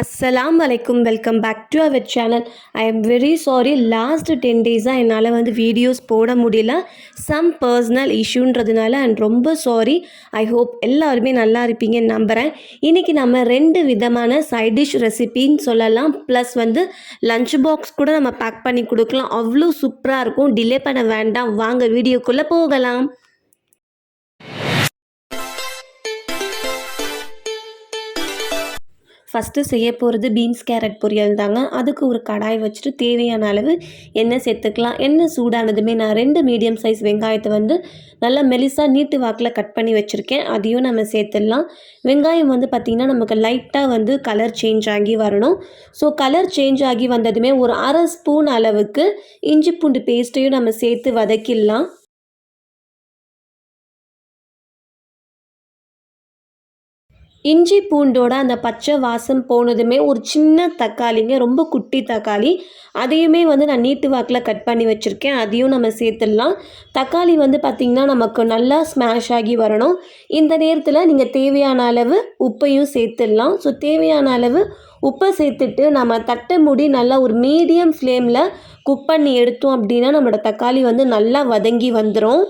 அஸ்ஸலாம் வலைக்கும் welcome back to our channel I am very sorry last ten டேஸாக என்னால் வந்து வீடியோஸ் போட முடியல. சம் பர்சனல் இஷ்யூன்றதுனால அண்ட் ரொம்ப சாரி ஐ ஹோப் எல்லாருமே நல்லா இருப்பீங்கன்னு நம்புகிறேன் இன்றைக்கி நம்ம ரெண்டு விதமான சைட் டிஷ் ரெசிபின்னு சொல்லலாம். ப்ளஸ் வந்து லஞ்ச் பாக்ஸ் கூட நம்ம பேக் பண்ணி கொடுக்கலாம். அவ்வளோ சூப்பராக இருக்கும். டிலே பண்ண வேண்டாம். வாங்க வீடியோக்குள்ளே போகலாம். ஃபஸ்ட்டு செய்ய போகிறது பீன்ஸ் கேரட் பொரியல் தாங்க. அதுக்கு ஒரு கடாய் வச்சுட்டு தேவையான அளவு எண்ணெய் சேர்த்துக்கலாம். எண்ணெய் சூடானதுமே நான் ரெண்டு மீடியம் சைஸ் வெங்காயத்தை வந்து நல்லா மெலிசாக நீட்டு வாக்கில் கட் பண்ணி வச்சுருக்கேன். அதையும் நம்ம சேர்த்துடலாம். வெங்காயம் வந்து பார்த்திங்கன்னா நமக்கு லைட்டாக வந்து கலர் சேஞ்ச் ஆகி வரணும். ஸோ கலர் சேஞ்ச் ஆகி வந்ததுமே ஒரு அரை ஸ்பூன் அளவுக்கு இஞ்சி பூண்டு பேஸ்ட்டையும் நம்ம சேர்த்து வதக்கிடலாம். இஞ்சி பூண்டோட அந்த பச்சை வாசம் போனதுமே ஒரு சின்ன தக்காளிங்க ரொம்ப குட்டி தக்காளி. அதையுமே வந்து நான் நீட்டு வாக்கில் கட் பண்ணி வச்சுருக்கேன். அதையும் நம்ம சேர்த்துடலாம். தக்காளி வந்து பார்த்திங்கன்னா நமக்கு நல்லா ஸ்மாஷ் ஆகி வரணும். இந்த நேரத்தில் நீங்கள் தேவையான அளவு உப்பையும் சேர்த்துடலாம். ஸோ தேவையான அளவு உப்பை சேர்த்துட்டு நம்ம தட்டை மூடி நல்லா ஒரு மீடியம் ஃப்ளேமில் குக் பண்ணி எடுத்தோம் அப்படின்னா நம்மளோட தக்காளி வந்து நல்லா வதங்கி வந்துடும்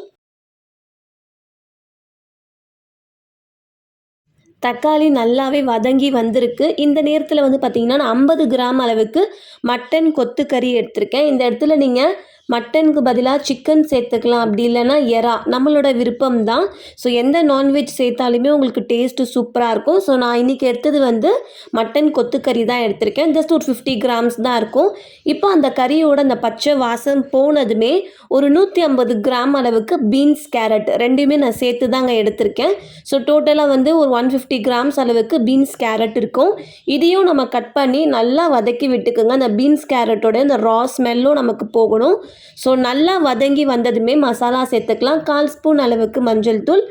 தக்காளி நல்லாவே வதங்கி வந்திருக்கு. இந்த நேரத்தில் வந்து பார்த்திங்கன்னா நான் ஐம்பது கிராம் அளவுக்கு மட்டன் கொத்துக்கறி எடுத்திருக்கேன். இந்த இடத்துல நீங்கள் மட்டனுக்கு பதிலாக சிக்கன் சேர்த்துக்கலாம். அப்படி இல்லைன்னா எறா. நம்மளோட விருப்பம் தான் ஸோ எந்த நான்வெஜ் சேர்த்தாலுமே உங்களுக்கு டேஸ்ட்டு சூப்பராக இருக்கும். ஸோ நான் இன்றைக்கி எடுத்தது வந்து மட்டன் கொத்துக்கறி தான் எடுத்திருக்கேன். ஜஸ்ட் ஒரு ஃபிஃப்டி கிராம்ஸ் தான் இருக்கும். இப்போ அந்த கறியோட அந்த பச்சை வாசம் போனதுமே ஒரு நூற்றி ஐம்பது கிராம் அளவுக்கு பீன்ஸ் கேரட் ரெண்டுமே நான் சேர்த்து தாங்க எடுத்திருக்கேன் ஸோ டோட்டலாக வந்து ஒரு ஒன் ஃபிஃப்டி கிராம்ஸ் அளவுக்கு பீன்ஸ் கேரட் இருக்கும். இதையும் நம்ம கட் பண்ணி நல்லா வதக்கி விட்டுக்குங்க. அந்த பீன்ஸ் கேரட்டோட அந்த ரா ஸ்மெல்லும் நமக்கு போகணும். ஸோ நல்லா வதங்கி வந்ததுமே மசாலா சேர்த்துக்கலாம். கால் ஸ்பூன் அளவுக்கு மஞ்சள் தூள்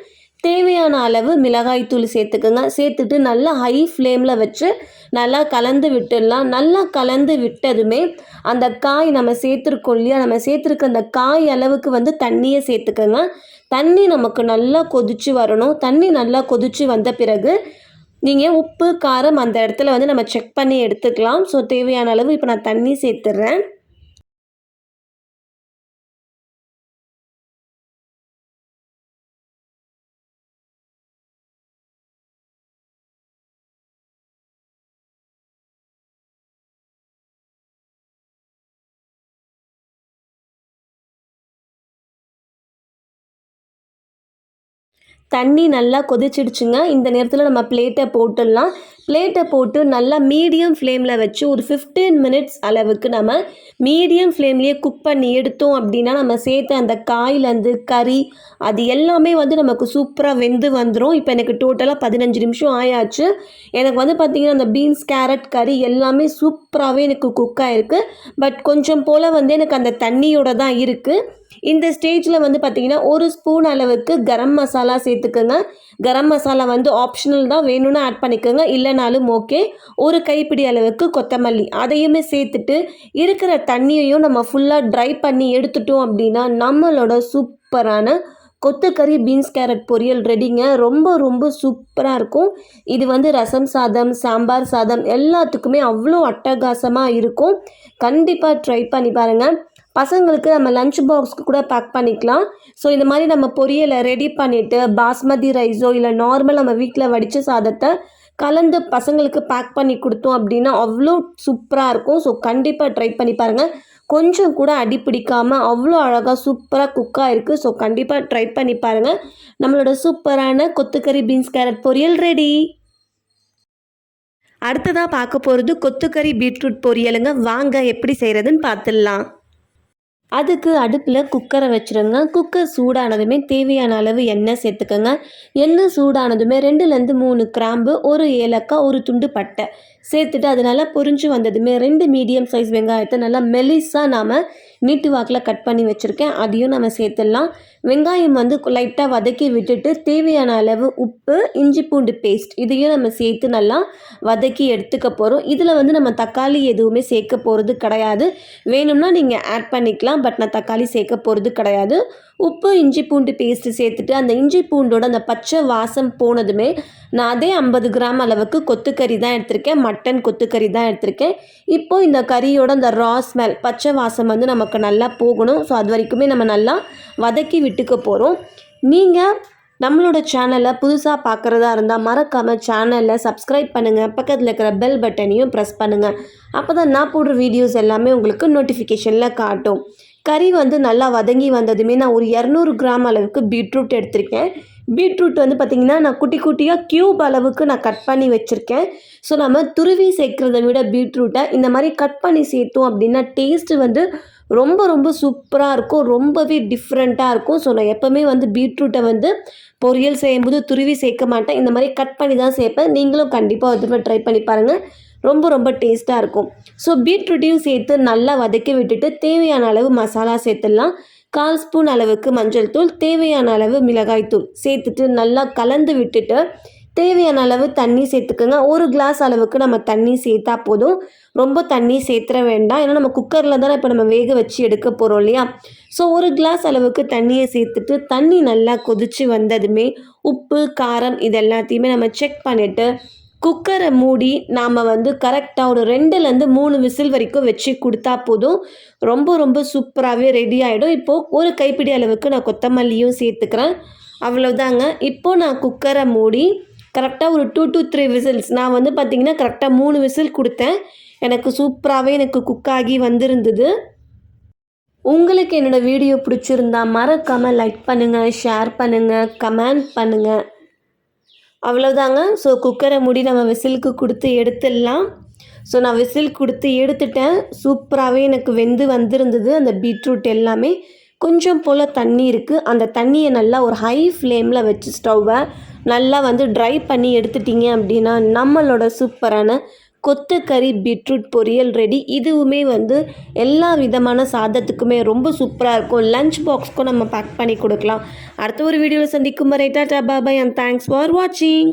தேவையான அளவு மிளகாய் தூள் சேர்த்துக்கோங்க. சேர்த்துட்டு நல்லா ஹை ஃப்ளேமில் வச்சு நல்லா கலந்து விட்டுடலாம். நல்லா கலந்து விட்டதுமே அந்த காய் நம்ம சேர்த்துருக்கோம் இல்லையா? நம்ம சேர்த்துருக்க அந்த காய் அளவுக்கு வந்து தண்ணியை சேர்த்துக்கோங்க. தண்ணி நமக்கு நல்லா கொதிச்சு வரணும். தண்ணி நல்லா கொதிச்சு வந்த பிறகு நீங்கள் உப்பு காரம் அந்த இடத்துல வந்து நம்ம செக் பண்ணி எடுத்துக்கலாம். ஸோ தேவையான அளவு இப்போ நான் தண்ணி சேர்த்துட்றேன் தண்ணி நல்லா கொதிச்சிடுச்சுங்க. இந்த நேரத்தில் நம்ம பிளேட்டை போட்டுடலாம். பிளேட்டை போட்டு நல்லா மீடியம் ஃப்ளேமில் வச்சு ஒரு ஃபிஃப்டீன் மினிட்ஸ் அளவுக்கு நம்ம மீடியம் ஃப்ளேம்லேயே குக் பண்ணி எடுத்தோம் அப்படின்னா நம்ம சேர்த்த அந்த காயிலேருந்து கறி அது எல்லாமே வந்து நமக்கு சூப்பராக வெந்து வந்துடும் இப்போ எனக்கு டோட்டலாக பதினஞ்சு நிமிஷம் ஆயாச்சு. எனக்கு வந்து பார்த்திங்கன்னா அந்த பீன்ஸ் கேரட் கறி எல்லாமே சூப்பராகவே எனக்கு குக் ஆகிருக்கு பட் கொஞ்சம் போல் வந்து எனக்கு அந்த தண்ணியோட தான் இருக்குது இந்த ஸ்டேஜில் வந்து பார்த்திங்கன்னா ஒரு ஸ்பூன் அளவுக்கு கரம் மசாலா சேர்த்துக்கோங்க. கரம் மசாலா வந்து ஆப்ஷனல் தான் வேணும்னு ஆட் பண்ணிக்கோங்க. இல்லைனாலும் ஓகே ஒரு கைப்பிடி அளவுக்கு கொத்தமல்லி. அதையுமே சேர்த்துட்டு இருக்கிற தண்ணியையும் நம்ம ஃபுல்லாக ட்ரை பண்ணி எடுத்துட்டோம் அப்படின்னா நம்மளோட சூப்பரான கொத்தக்கறி பீன்ஸ் கேரட் பொரியல் ரெடிங்க ரொம்ப ரொம்ப சூப்பராக இருக்கும். இது வந்து ரசம் சாதம் சாம்பார் சாதம் எல்லாத்துக்குமே அவ்வளோ அட்டகாசமாக இருக்கும். கண்டிப்பாக ட்ரை பண்ணி பாருங்கள் பசங்களுக்கு நம்ம லஞ்ச் பாக்ஸ்க்கு கூட பேக் பண்ணிக்கலாம். ஸோ இந்த மாதிரி நம்ம பொரியலை ரெடி பண்ணிவிட்டு பாஸ்மதி ரைஸோ இல்லை நார்மல் நம்ம வீட்டில் வடித்த சாதத்தை கலந்து பசங்களுக்கு பேக் பண்ணி கொடுத்தோம் அப்படின்னா அவ்வளோ சூப்பராக இருக்கும். ஸோ கண்டிப்பாக ட்ரை பண்ணி பாருங்கள் கொஞ்சம் கூட அடி பிடிக்காமல் அவ்வளோ அழகாக சூப்பராக குக்காக இருக்குது ஸோ கண்டிப்பாக ட்ரை பண்ணி பாருங்கள் நம்மளோட சூப்பரான கொத்துக்கறி பீன்ஸ் கேரட் பொரியல் ரெடி அடுத்ததாக பார்க்க போகிறது கொத்துக்கறி பீட்ரூட் பொரியலுங்க. வாங்க எப்படி செய்கிறதுன்னு பார்த்துடலாம். அதுக்கு அடுப்பில் குக்கரை வச்சுருங்க. குக்கர் சூடானதுமே தேவையான அளவு எண்ணெய் சேர்த்துக்கோங்க. எண்ணெய் சூடானதுமே ரெண்டுலேருந்து மூணு கிராம்பு ஒரு ஏலக்காய் ஒரு துண்டு பட்டை. சேர்த்துட்டு அது நல்லா பொறிஞ்சு வந்ததுமே ரெண்டு மீடியம் சைஸ் வெங்காயத்தை நல்லா மெலிஸாக நாம் நீட்டு வாக்கில் கட் பண்ணி வச்சுருக்கேன். அதையும் நம்ம சேர்த்துடலாம். வெங்காயம் வந்து லைட்டாக வதக்கி விட்டுட்டு தேவையான அளவு உப்பு இஞ்சி பூண்டு பேஸ்ட் இதையும் நம்ம சேர்த்து நல்லா வதக்கி எடுத்துக்க போகிறோம் இதில் வந்து நம்ம தக்காளி எதுவுமே சேர்க்க போகிறது கிடையாது. வேணும்னா நீங்கள் ஆட் பண்ணிக்கலாம். பட் நான் தக்காளி சேர்க்க போகிறது கிடையாது. உப்பு இஞ்சி பூண்டு பேஸ்ட்டு சேர்த்துட்டு அந்த இஞ்சி பூண்டோட அந்த பச்சை வாசம் போனதுமே நான் அதே ஐம்பது கிராம் அளவுக்கு கொத்துக்கறி தான் எடுத்திருக்கேன். மட்டன் கொத்துக்கறி தான் எடுத்திருக்கேன். இப்போ இந்த கறியோட அந்த ரா ஸ்மெல் பச்சை வாசம் வந்து நமக்கு நல்லா போகணும். ஸோ அது வரைக்குமே நம்ம நல்லா வதக்கி விட்டுக்க போகிறோம் நீங்கள் நம்மளோட சேனலை புதுசாக பார்க்குறதா இருந்தால் மறக்காமல் சேனலை சப்ஸ்கிரைப் பண்ணுங்கள் பக்கத்தில் இருக்கிற பெல் பட்டனையும் ப்ரெஸ் பண்ணுங்கள் அப்போ தான் நான் போடுற வீடியோஸ் எல்லாமே உங்களுக்கு நோட்டிஃபிகேஷனில் காட்டும். கறி வந்து நல்லா வதங்கி வந்ததுமே நான் ஒரு இரநூறு கிராம் அளவுக்கு பீட்ரூட் எடுத்திருக்கேன். பீட்ரூட் வந்து பார்த்திங்கன்னா நான் குட்டி குட்டியாக க்யூப் அளவுக்கு நான் கட் பண்ணி வச்சுருக்கேன். ஸோ நம்ம துருவி சேர்க்குறத விட பீட்ரூட்டை இந்த மாதிரி கட் பண்ணி சேர்த்தோம் அப்படின்னா டேஸ்ட்டு வந்து ரொம்ப ரொம்ப சூப்பராக இருக்கும். ரொம்பவே டிஃப்ரெண்ட்டாக இருக்கும். ஸோ நான் எப்போவுமே வந்து பீட்ரூட்டை வந்து பொரியல் செய்யும்போது துருவி சேர்க்க மாட்டேன். இந்த மாதிரி கட் பண்ணி தான் சேர்ப்பேன். நீங்களும் கண்டிப்பாக ஒரு தடவை ட்ரை பண்ணி பாருங்கள் ரொம்ப ரொம்ப டேஸ்ட்டாக இருக்கும். ஸோ பீட்ரூட்டையும் சேர்த்து நல்லா வதக்கி விட்டுட்டு தேவையான அளவு மசாலா சேர்த்துடலாம். கால் ஸ்பூன் அளவுக்கு மஞ்சள் தூள் தேவையான அளவு மிளகாய் தூள் சேர்த்துட்டு நல்லா கலந்து விட்டுட்டு தேவையான அளவு தண்ணி சேர்த்துக்கோங்க. ஒரு கிளாஸ் அளவுக்கு நம்ம தண்ணி சேர்த்தா போதும். ரொம்ப தண்ணி சேர்த்துற வேண்டாம். ஏன்னா நம்ம குக்கரில் தானே இப்போ நம்ம வேக வச்சு எடுக்க போகிறோம் இல்லையா? ஸோ ஒரு கிளாஸ் அளவுக்கு தண்ணியை சேர்த்துட்டு தண்ணி நல்லா கொதித்து வந்ததுமே உப்பு காரம் இது எல்லாத்தையுமே நம்ம செக் பண்ணிவிட்டு குக்கரை மூடி நாம் வந்து கரெக்டாக ஒரு ரெண்டுலேருந்து மூணு விசில் வரைக்கும் வச்சு கொடுத்தா போதும். ரொம்ப ரொம்ப சூப்பராகவே ரெடி ஆகிடும் இப்போது ஒரு கைப்பிடி அளவுக்கு நான் கொத்தமல்லியும் சேர்த்துக்கிறேன். அவ்வளோதாங்க இப்போது நான் குக்கரை மூடி கரெக்டாக ஒரு டூ டு த்ரீ விசில்ஸ் நான் வந்து பார்த்திங்கன்னா கரெக்டாக மூணு விசில் கொடுத்தேன். எனக்கு சூப்பராகவே எனக்கு குக் ஆகி வந்திருந்தது. உங்களுக்கு என்னோடய வீடியோ பிடிச்சிருந்தா மறக்காமல் லைக் பண்ணுங்கள் ஷேர் பண்ணுங்கள் கமெண்ட் பண்ணுங்கள் அவ்வளோதாங்க ஸோ குக்கரை மூடி நம்ம விசிலுக்கு கொடுத்து எடுத்துடலாம். ஸோ நான் விசில் கொடுத்து எடுத்துட்டேன். சூப்பராகவே எனக்கு வெந்து வந்திருந்தது. அந்த பீட்ரூட் எல்லாமே. கொஞ்சம் போல் தண்ணி இருக்குது அந்த தண்ணியை நல்லா ஒரு ஹை ஃப்ளேமில் வச்சு ஸ்டவ்வை நல்லா வந்து ட்ரை பண்ணி எடுத்துட்டிங்க அப்படின்னா நம்மளோட சூப்பரான கொத்துக்கறி பீட்ரூட் பொரியல் ரெடி. இதுவுமே வந்து எல்லா விதமான சாதத்துக்குமே ரொம்ப சூப்பராக இருக்கும். லஞ்ச் பாக்ஸ்க்கும் நம்ம பேக் பண்ணி கொடுக்கலாம். அடுத்த ஒரு வீடியோவில் சந்திக்கும் வரை tata bye bye and thanks for வாட்சிங்